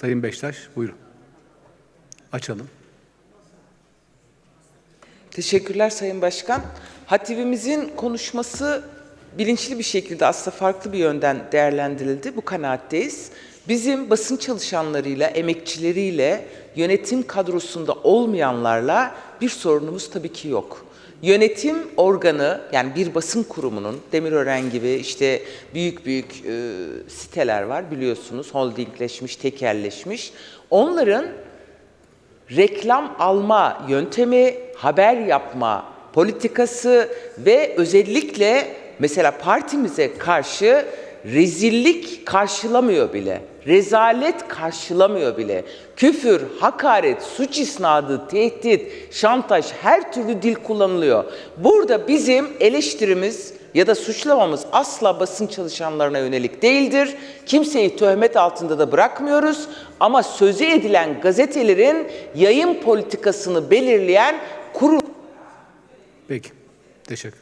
Sayın Beştaş buyurun. Açalım. Teşekkürler Sayın Başkan. Hatibimizin konuşması bilinçli bir şekilde aslında farklı bir yönden değerlendirildi. Bu kanaatteyiz. Bizim basın çalışanlarıyla, emekçileriyle, yönetim kadrosunda olmayanlarla bir sorunumuz tabii ki yok. Yönetim organı yani bir basın kurumunun Demirören gibi işte büyük büyük e, siteler var biliyorsunuz holdingleşmiş, tekelleşmiş. Onların reklam alma yöntemi, haber yapma politikası ve özellikle mesela partimize karşı rezillik karşılamıyor bile. Rezalet karşılamıyor bile. Küfür, hakaret, suç isnadı, tehdit, şantaj her türlü dil kullanılıyor. Burada bizim eleştirimiz ya da suçlamamız asla basın çalışanlarına yönelik değildir. Kimseyi töhmet altında da bırakmıyoruz ama sözü edilen gazetelerin yayın politikasını belirleyen kurum Peki. Teşekkür.